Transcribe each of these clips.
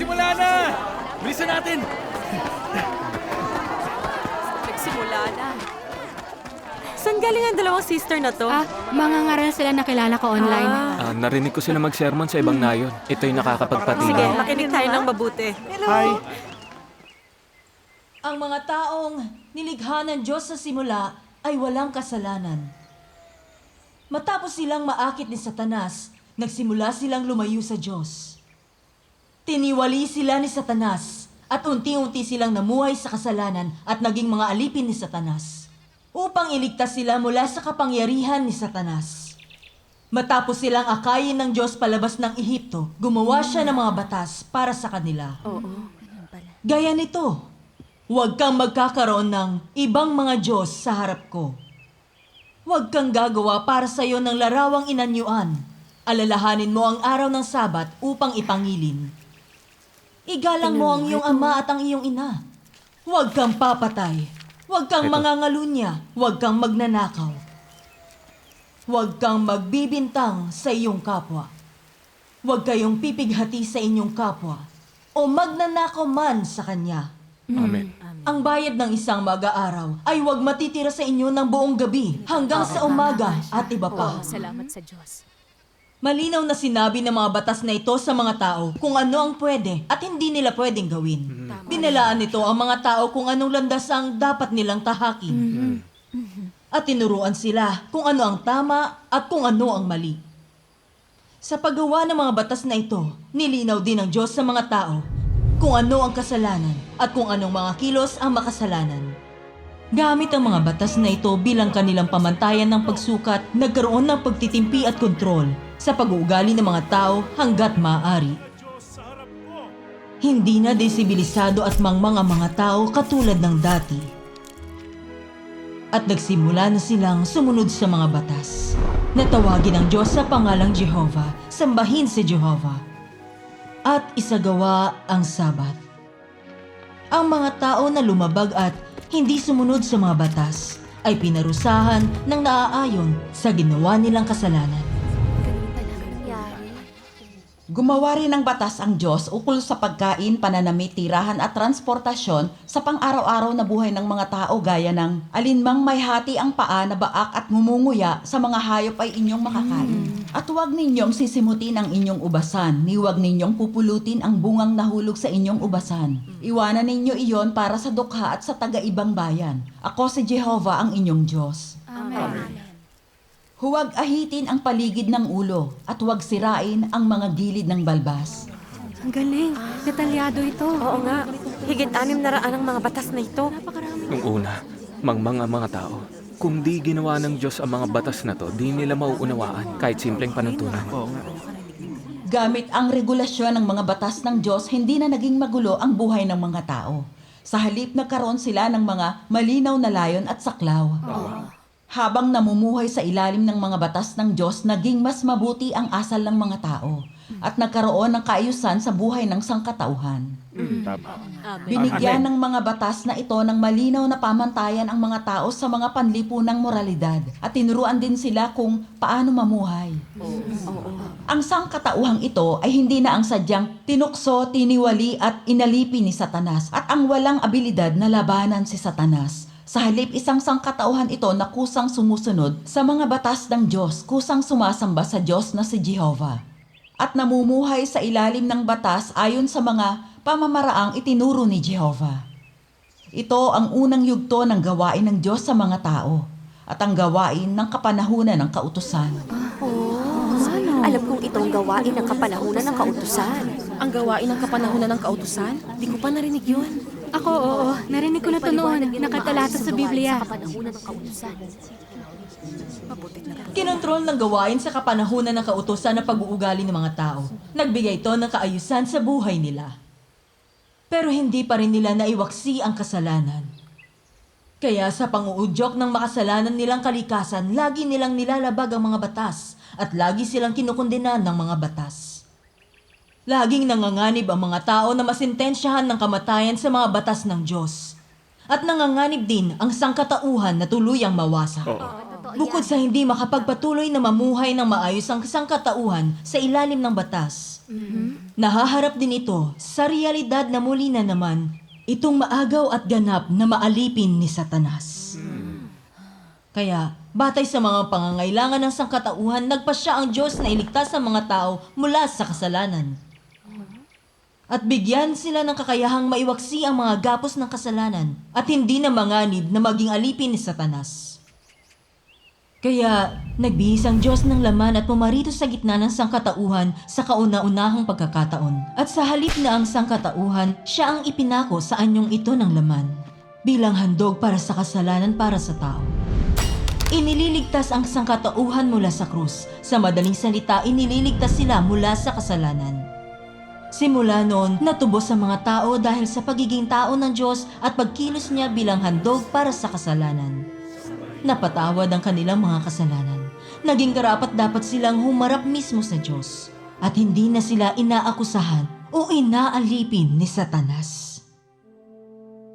Nagsimula na! Bilisan natin! Nagsimula na. Saan galing ang dalawang sister na to? Ah, mga ngaral sila nakilala ko online. Ah, Ah, narinig ko sila mag-sermon sa ibang nayon. Ito'y sige, nakakapagpatibay. makinig tayo ng mabuti. Ang mga taong nilikha ng Diyos sa simula ay walang kasalanan. Matapos silang maakit ni Satanas, nagsimula silang lumayo sa Diyos. Tiniwali sila ni Satanas at unti-unti silang namuhay sa kasalanan at naging mga alipin ni Satanas upang iligtas sila mula sa kapangyarihan ni Satanas. Matapos silang akayin ng Diyos palabas ng Ehipto, gumawa siya ng mga batas para sa kanila. Gaya nito, huwag kang magkakaroon ng ibang mga Diyos sa harap ko. Huwag kang gagawa para sa iyo ng larawang inanyuan. Alalahanin mo ang araw ng Sabat upang ipangilin. Igalang mo ang iyong ama at ang iyong ina. Huwag kang papatay. Huwag kang Ito. mangangalunya. Huwag kang magnanakaw. Huwag kang magbibintang sa iyong kapwa. Huwag kayong pipighati sa inyong kapwa o magnanakaw man sa kanya. Amen. Ang bayad ng isang mag-aaraw ay huwag matitira sa inyo ng buong gabi hanggang sa umaga at iba pa. Salamat sa Diyos. Malinaw na sinabi ng mga batas na ito sa mga tao kung ano ang pwede at hindi nila pwedeng gawin. Binalaan nito ang mga tao kung anong landas ang dapat nilang tahakin. At tinuruan sila kung ano ang tama at kung ano ang mali. Sa paggawa ng mga batas na ito, nilinaw din ng Diyos sa mga tao kung ano ang kasalanan at kung anong mga kilos ang makasalanan. Gamit ang mga batas na ito bilang kanilang pamantayan ng pagsukat, nagkaroon ng pagtitimpi at kontrol sa pag-uugali ng mga tao hanggat maaari. Hindi na desibilisado at mangmang ang mga tao katulad ng dati. At nagsimula na silang sumunod sa mga batas. Natawagin ang Diyos sa pangalang Jehovah, sambahin si Jehovah. At isagawa ang Sabat. Ang mga tao na lumabag at hindi sumunod sa mga batas ay pinarusahan ng naaayon sa ginawa nilang kasalanan. Gumawa rin ng batas ang Diyos ukol sa pagkain, pananamit, tirahan at transportasyon sa pang-araw-araw na buhay ng mga tao gaya ng alinmang may hati ang paa na baak at ngumunguya sa mga hayop ay inyong makakain. At huwag ninyong sisimutin ang inyong ubasan, ni huwag ninyong pupulutin ang bungang nahulog sa inyong ubasan. Iwanan ninyo iyon para sa dukha at sa taga-ibang bayan. Ako si Jehovah ang inyong Diyos. Amen. Huwag ahitin ang paligid ng ulo at huwag sirain ang mga gilid ng balbas. Ang galing. Detalyado ito. Oo nga, higit anim na raan ang mga batas na ito. Nung una, mangmang ang mga tao. Kung di ginawa ng Diyos ang mga batas na to, di nila mauunawaan kahit simpleng panuntunan. Gamit ang regulasyon ng mga batas ng Diyos, hindi na naging magulo ang buhay ng mga tao. Sa halip nagkaroon sila ng mga malinaw na layon at saklaw. Habang namumuhay sa ilalim ng mga batas ng Diyos, naging mas mabuti ang asal ng mga tao at nagkaroon ng kaayusan sa buhay ng sangkatauhan. Binigyan ng mga batas na ito ng malinaw na pamantayan ang mga tao sa mga panlipunang moralidad at tinuruan din sila kung paano mamuhay. Ang sangkatauhang ito ay hindi na ang sadyang tinukso, tiniwali at inalipi ni Satanas at ang walang abilidad na labanan si Satanas. Sa halip isang sangkatauhan ito na kusang sumusunod sa mga batas ng Diyos, kusang sumasamba sa Diyos na si Jehovah. At namumuhay sa ilalim ng batas ayon sa mga pamamaraang itinuro ni Jehovah. Ito ang unang yugto ng gawain ng Diyos sa mga tao at ang gawain ng kapanahunan ng kautusan. Alam kong itong gawain ng kapanahunan ng kautusan. Ang gawain ng kapanahunan ng kautusan? Di ko pa narinig yun. Ako, oo. Narinig ko na ito noon. Nakatalata sa Biblia. Kinontrol ng gawain sa kapanahunan ng kautosan na pag-uugali ng mga tao. Nagbigay ito ng kaayusan sa buhay nila. Pero hindi pa rin nila naiwaksi ang kasalanan. Kaya sa panguudyok ng makasalanan nilang kalikasan, lagi nilang nilalabag ang mga batas at lagi silang kinukondenan ng mga batas. Laging nanganganib ang mga tao na masintensyahan ng kamatayan sa mga batas ng Diyos. At nanganganib din ang sangkatauhan na tuluyang mawasak. Bukod sa hindi makapagpatuloy na mamuhay ng maayos ang sangkatauhan sa ilalim ng batas, Nahaharap din ito sa realidad na muli na naman itong maagaw at ganap na maalipin ni Satanas. Kaya, batay sa mga pangangailangan ng sangkatauhan, nagpasya ang Diyos na iligtas ang mga tao mula sa kasalanan. At bigyan sila ng kakayahang maiwaksi ang mga gapos ng kasalanan at hindi na manganib na maging alipin ni Satanas. Kaya, nagbihis ang Diyos ng laman at pumarito sa gitna ng sangkatauhan sa kauna-unahang pagkakataon. At sa halip na ang sangkatauhan, siya ang ipinako sa anyong ito ng laman, bilang handog para sa kasalanan para sa tao. Inililigtas ang sangkatauhan mula sa krus. Sa madaling salita, inililigtas sila mula sa kasalanan. Simula noon, natubos sa mga tao dahil sa pagiging tao ng Diyos at pagkilos niya bilang handog para sa kasalanan. Napatawad ang kanilang mga kasalanan. Naging karapat dapat silang humarap mismo sa Diyos at hindi na sila inaakusahan o inaalipin ni Satanas.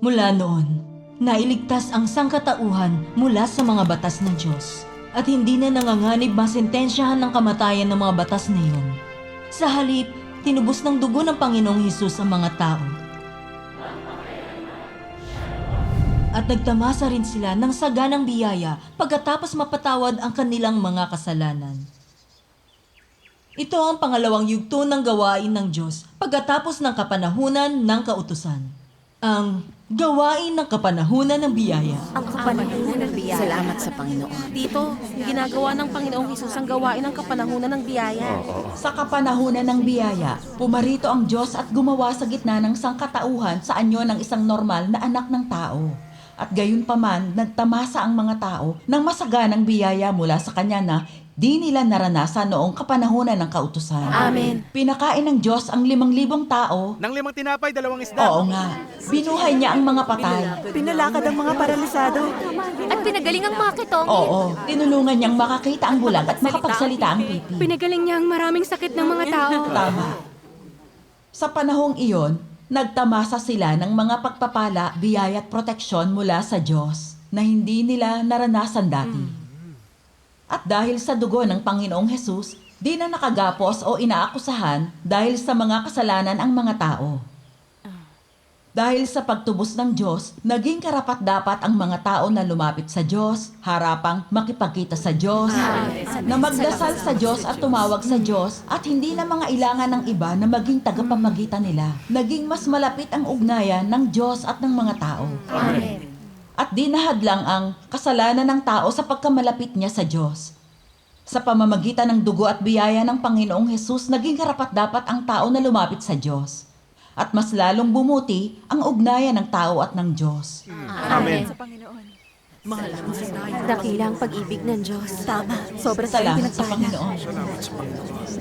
Mula noon, nailigtas ang sangkatauhan mula sa mga batas ng Diyos at hindi na nanganganib masentensyahan ng kamatayan ng mga batas na iyon. Sa halip, tinubos ng dugo ng Panginoong Hesus ang mga tao. At nagtamasa rin sila ng saganang biyaya pagkatapos mapatawad ang kanilang mga kasalanan. Ito ang pangalawang yugto ng gawain ng Diyos pagkatapos ng kapanahunan ng kautusan. Ang gawain ng kapanahunan ng biyaya. Ang kapanahunan ng biyaya. Salamat sa Panginoon. Dito, ginagawa ng Panginoong Hesus ang gawain ng kapanahunan ng biyaya. Sa kapanahunan ng biyaya, pumarito ang Diyos at gumawa sa gitna ng sangkatauhan sa anyo ng isang normal na anak ng tao. At gayon paman, nagtamasa ang mga tao ng masaganang biyaya mula sa kanya na di nila naranasan noong kapanahunan ng kautusan. Amen. Pinakain ng Diyos ang limang libong tao. Nang limang tinapay, dalawang isda. Oo nga, binuhay niya ang mga patay. Pinalakad ang mga paralisado. At pinagaling ang mga kitong. Oo, tinulungan niyang makakita ang bulag at makapagsalita ang pipi. Pinagaling niya ang maraming sakit ng mga tao. Tama. Sa panahong iyon, nagtamasa sila ng mga pagpapala, biyaya at proteksyon mula sa Diyos na hindi nila naranasan dati. At dahil sa dugo ng Panginoong Hesus, di na nakagapos o inaakusahan dahil sa mga kasalanan ang mga tao. Dahil sa pagtubos ng Diyos, naging karapat-dapat ang mga tao na lumapit sa Diyos, harapang makipagkita sa Diyos, na magdasal sa Diyos at tumawag sa Diyos, at hindi na mga ilangan ng iba na maging tagapamagitan nila. Naging mas malapit ang ugnayan ng Diyos at ng mga tao. At di nahadlang ang kasalanan ng tao sa pagkamalapit niya sa Diyos. Sa pamamagitan ng dugo at biyaya ng Panginoong Hesus, naging karapat-dapat ang tao na lumapit sa Diyos. At mas lalong bumuti ang ugnayan ng tao at ng Diyos. Amen. Dakila ang pag-ibig ng Diyos. Tama. Sobra Salamat sa Panginoon.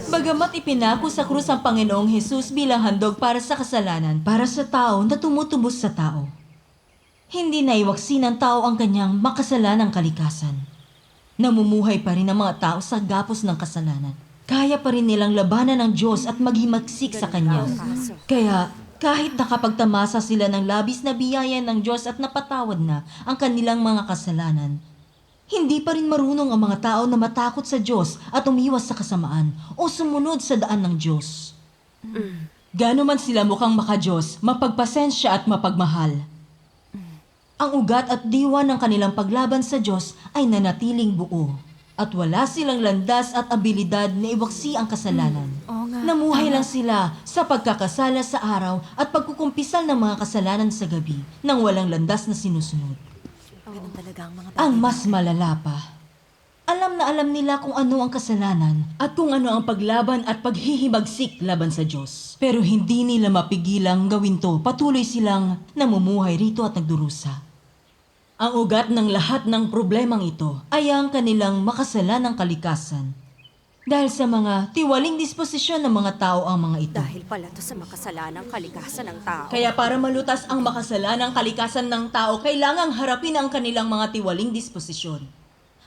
Bagamat ipinako sa krus ang Panginoong Hesus bilang handog para sa kasalanan, para sa tao na tumutubos sa tao. Hindi naiwaksi ng tao ang kanyang makasalanang kalikasan. Namumuhay pa rin ang mga tao sa gapos ng kasalanan. Kaya pa rin nilang labanan ng Diyos at maghimagsik sa Kanya. Kaya, kahit nakapagtamasa sila ng labis na biyaya ng Diyos at napatawad na ang kanilang mga kasalanan, hindi pa rin marunong ang mga tao na matakot sa Diyos at umiwas sa kasamaan o sumunod sa daan ng Diyos. Gano man sila mukhang makajos, mapagpasensya at mapagmahal. Ang ugat at diwa ng kanilang paglaban sa Diyos ay nanatiling buo. At wala silang landas at abilidad na iwaksi ang kasalanan. Namuhay lang sila sa pagkakasala sa araw at pagkukumpisal ng mga kasalanan sa gabi nang walang landas na sinusunod. Ganun talaga ang mga Ang mas malala pa, alam na alam nila kung ano ang kasalanan at kung ano ang paglaban at paghihibagsik laban sa Diyos. Pero hindi nila mapigilang gawin to. Patuloy silang namumuhay rito at nagdurusa. Ang ugat ng lahat ng problemang ito ay ang kanilang makasalanang kalikasan. Dahil sa mga tiwaling disposisyon ng mga tao ang mga ito. Dahil pala to sa makasalanang kalikasan ng tao. Kaya para malutas ang makasalanang kalikasan ng tao, kailangang harapin ang kanilang mga tiwaling disposisyon.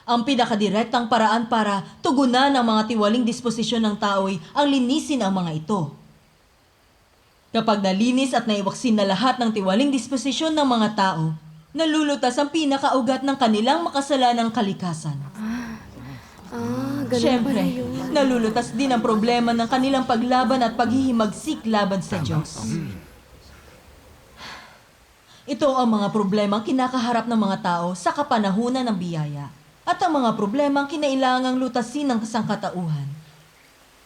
Ang pinakadirektang paraan para tugunan ang mga tiwaling disposisyon ng tao ay ang linisin ang mga ito. Kapag nalinis at naiwaksin na lahat ng tiwaling disposisyon ng mga tao, nalulutas ang pinakaugat ng kanilang makasalanang kalikasan. Ah, Siyempre, nalulutas din ang problema ng kanilang paglaban at paghihimagsik laban sa Diyos. Ito ang mga problema ang kinakaharap ng mga tao sa kapanahunan ng biyaya at ang mga problema ang kinailangang lutasin ng sangkatauhan.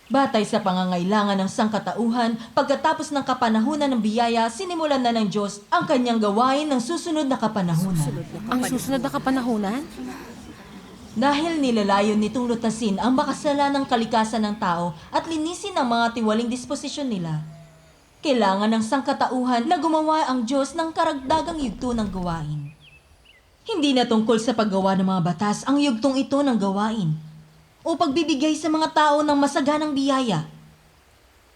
Batay sa pangangailangan ng sangkatauhan, pagkatapos ng kapanahunan ng biyaya, sinimulan na ng Diyos ang kanyang gawain ng susunod na kapanahunan. Ang susunod na kapanahunan? Dahil nilalayon nitong lutasin ang makasalanang kalikasan ng tao at linisin ang mga tiwaling disposisyon nila. Kailangan ng sangkatauhan na gumawa ang Diyos ng karagdagang yugto ng gawain. Hindi na tungkol sa paggawa ng mga batas ang yugtong ito ng gawain o pagbibigay sa mga tao ng masaganang biyaya.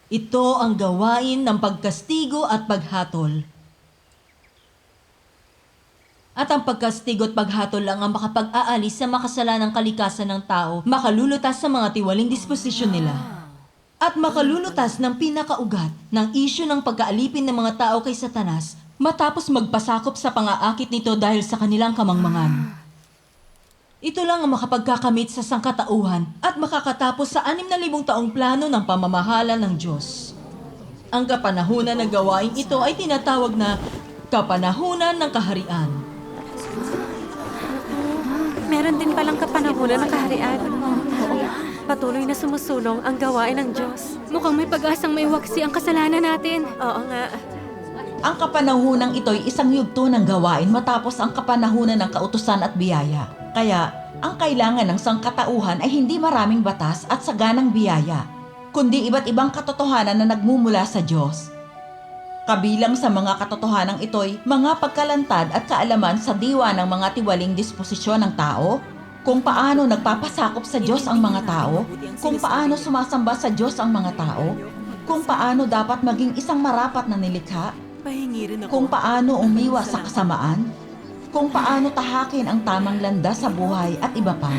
Ito ang gawain ng pagkastigo at paghatol. At ang pagkastigo at paghatol lang ang makapag-aalis sa makasalanang kalikasan ng tao, makalulutas sa mga tiwaling disposisyon nila. At makalulutas ng pinakaugat ng isyu ng pagkaalipin ng mga tao kay Satanas matapos magpasakop sa pangaakit nito dahil sa kanilang kamangmangan. Ito lang ang makapagkakamit sa sangkatauhan at makakatapos sa anim na libong taong plano ng pamamahala ng Diyos. Ang kapanahunan ng gawain ito ay tinatawag na kapanahunan ng kaharian. Meron din palang kapanahunan ng kaharian. Patuloy na sumusulong ang gawain ng Diyos. Mukhang may pag-asang maiwaksi ang kasalanan natin. Oo nga. Ang kapanahunang ito'y isang yugto ng gawain matapos ang kapanahunan ng kautusan at biyaya. Kaya, ang kailangan ng sangkatauhan ay hindi maraming batas at saganang biyaya, kundi iba't ibang katotohanan na nagmumula sa Diyos. Kabilang sa mga katotohanan ito'y mga pagkalantad at kaalaman sa diwa ng mga tiwaling disposisyon ng tao, kung paano nagpapasakop sa Diyos ang mga tao, kung paano sumasamba sa Diyos ang mga tao, kung paano dapat maging isang marapat na nilikha, kung paano umiwas sa kasamaan, kung paano tahakin ang tamang landas sa buhay at iba pa.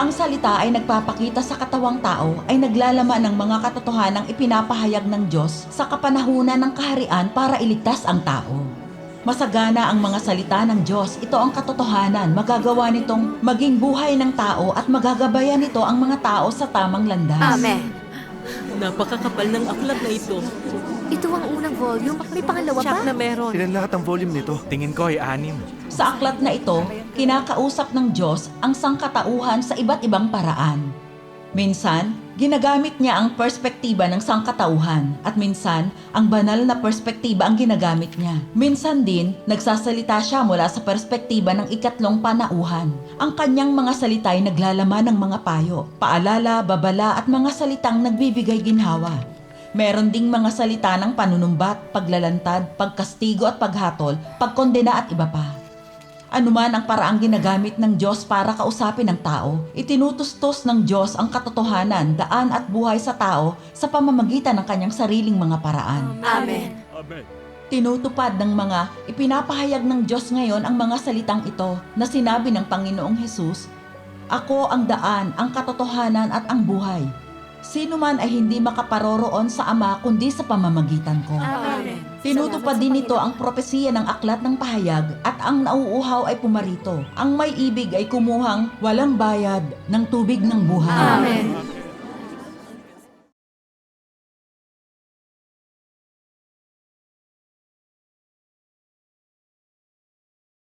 Ang salita ay nagpapakita sa katawang tao ay naglalaman ng mga katotohanang ipinapahayag ng Diyos sa kapanahunan ng kaharian para iligtas ang tao. Masagana ang mga salita ng Diyos. Ito ang katotohanan. Magagawa nitong maging buhay ng tao at magagabayan nito ang mga tao sa tamang landas. Amen. Napakakapal ng aklat na ito. Ito ang unang volume. May pangalawa Siyak pa? na meron. Ilan lahat ang volume nito? Tingin ko ay anim. Sa aklat na ito, kinakausap ng Diyos ang sangkatauhan sa iba't ibang paraan. Minsan, ginagamit niya ang perspektiba ng sangkatauhan at minsan, ang banal na perspektiba ang ginagamit niya. Minsan din, nagsasalita siya mula sa perspektiba ng ikatlong panauhan. Ang kanyang mga salita ay naglalaman ng mga payo, paalala, babala at mga salitang nagbibigay ginhawa. Meron ding mga salita ng panunumbat, paglalantad, pagkastigo at paghatol, pagkondena at iba pa. Anuman ang paraang ginagamit ng Diyos para kausapin ang tao, itinutustos ng Diyos ang katotohanan, daan at buhay sa tao sa pamamagitan ng kanyang sariling mga paraan. Amen. Tinutupad ng mga ipinapahayag ng Diyos ngayon ang mga salitang ito na sinabi ng Panginoong Hesus, Ako ang daan, ang katotohanan at ang buhay. Sino man ay hindi makaparoroon sa Ama kundi sa pamamagitan ko. Amen. Tinutupad din nito ang propesiya ng aklat ng pahayag at ang nauuhaw ay pumarito. Ang may ibig ay kumuhang walang bayad ng tubig ng buhay. Amen.